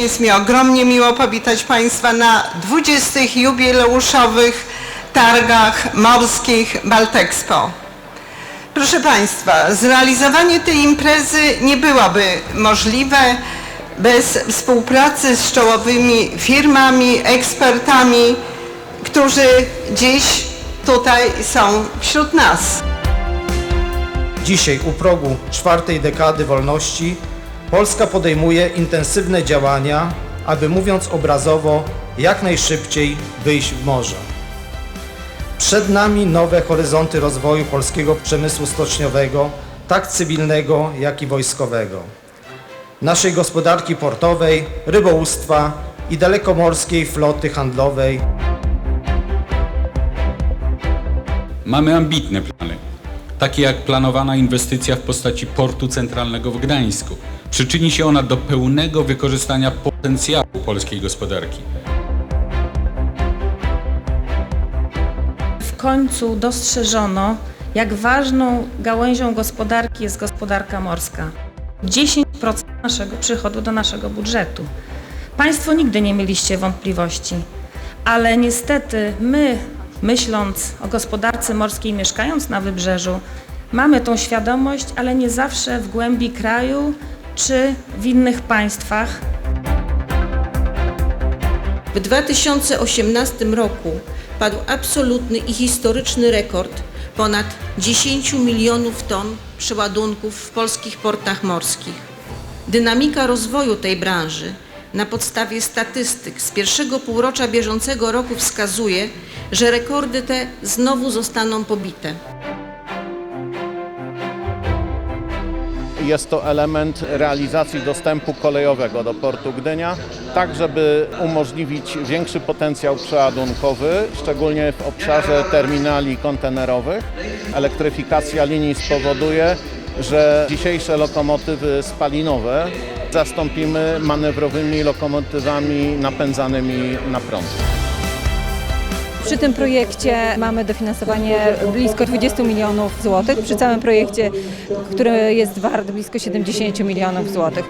Jest mi ogromnie miło powitać Państwa na 20. jubileuszowych targach morskich Baltexpo. Proszę Państwa, zrealizowanie tej imprezy nie byłoby możliwe bez współpracy z czołowymi firmami, ekspertami, którzy dziś tutaj są wśród nas. Dzisiaj u progu czwartej dekady wolności Polska podejmuje intensywne działania, aby mówiąc obrazowo, jak najszybciej wyjść w morze. Przed nami nowe horyzonty rozwoju polskiego przemysłu stoczniowego, tak cywilnego, jak i wojskowego. Naszej gospodarki portowej, rybołówstwa i dalekomorskiej floty handlowej, Mamy ambitne plany, takie jak planowana inwestycja w postaci portu centralnego w Gdańsku. Przyczyni się ona do pełnego wykorzystania potencjału polskiej gospodarki. W końcu dostrzeżono, jak ważną gałęzią gospodarki jest gospodarka morska. 10% naszego przychodu do naszego budżetu. Państwo nigdy nie mieliście wątpliwości, ale niestety my, myśląc o gospodarce morskiej, mieszkając na wybrzeżu, mamy tą świadomość, ale nie zawsze w głębi kraju czy w innych państwach. W 2018 roku padł absolutny i historyczny rekord ponad 10 milionów ton przeładunków w polskich portach morskich. Dynamika rozwoju tej branży na podstawie statystyk z pierwszego półrocza bieżącego roku wskazuje, że rekordy te znowu zostaną pobite. Jest to element realizacji dostępu kolejowego do portu Gdynia, tak żeby umożliwić większy potencjał przeładunkowy, szczególnie w obszarze terminali kontenerowych. Elektryfikacja linii spowoduje, że dzisiejsze lokomotywy spalinowe zastąpimy manewrowymi lokomotywami napędzanymi na prąd. Przy tym projekcie mamy dofinansowanie blisko 20 milionów złotych, przy całym projekcie, który jest wart blisko 70 milionów złotych.